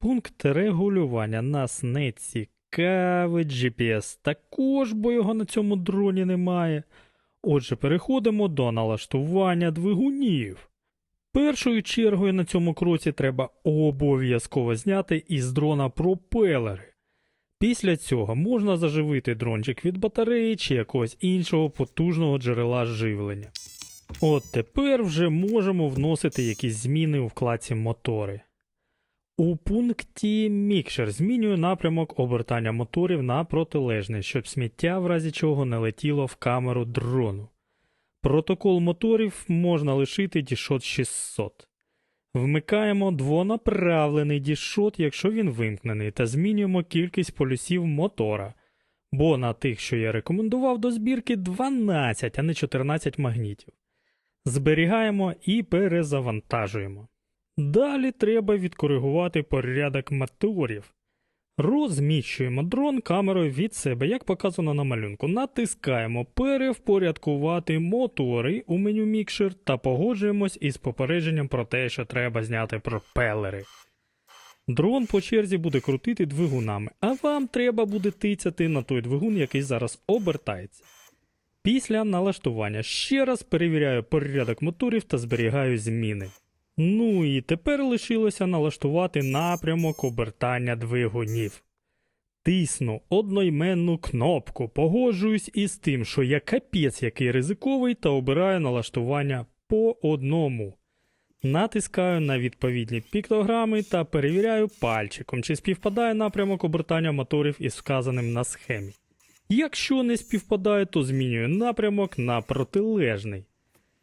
Пункт регулювання нас не цікавить, GPS також, бо його на цьому дроні немає. Отже, переходимо до налаштування двигунів. Першою чергою на цьому кроці треба обов'язково зняти із дрона пропелери. Після цього можна заживити дрончик від батареї чи якогось іншого потужного джерела живлення. От тепер вже можемо вносити якісь зміни у вкладці мотори. У пункті Мікшер змінюю напрямок обертання моторів на протилежний, щоб сміття в разі чого не летіло в камеру дрону. Протокол моторів можна лишити дішот 600. Вмикаємо двонаправлений дішот, якщо він вимкнений, та змінюємо кількість полюсів мотора. Бо на тих, що я рекомендував до збірки, 12, а не 14 магнітів. Зберігаємо і перезавантажуємо. Далі треба відкоригувати порядок моторів. Розміщуємо дрон камерою від себе, як показано на малюнку. Натискаємо перевпорядкувати мотори у меню Мікшер та погоджуємось із попередженням про те, що треба зняти пропелери. Дрон по черзі буде крутити двигунами, а вам треба буде тицяти на той двигун, який зараз обертається. Після налаштування ще раз перевіряю порядок моторів та зберігаю зміни. Ну і тепер лишилося налаштувати напрямок обертання двигунів. Тисну одноіменну кнопку, погоджуюсь із тим, що я капець який ризиковий та обираю налаштування по одному. Натискаю на відповідні піктограми та перевіряю пальчиком, чи співпадає напрямок обертання моторів із вказаним на схемі. Якщо не співпадає, то змінюю напрямок на протилежний.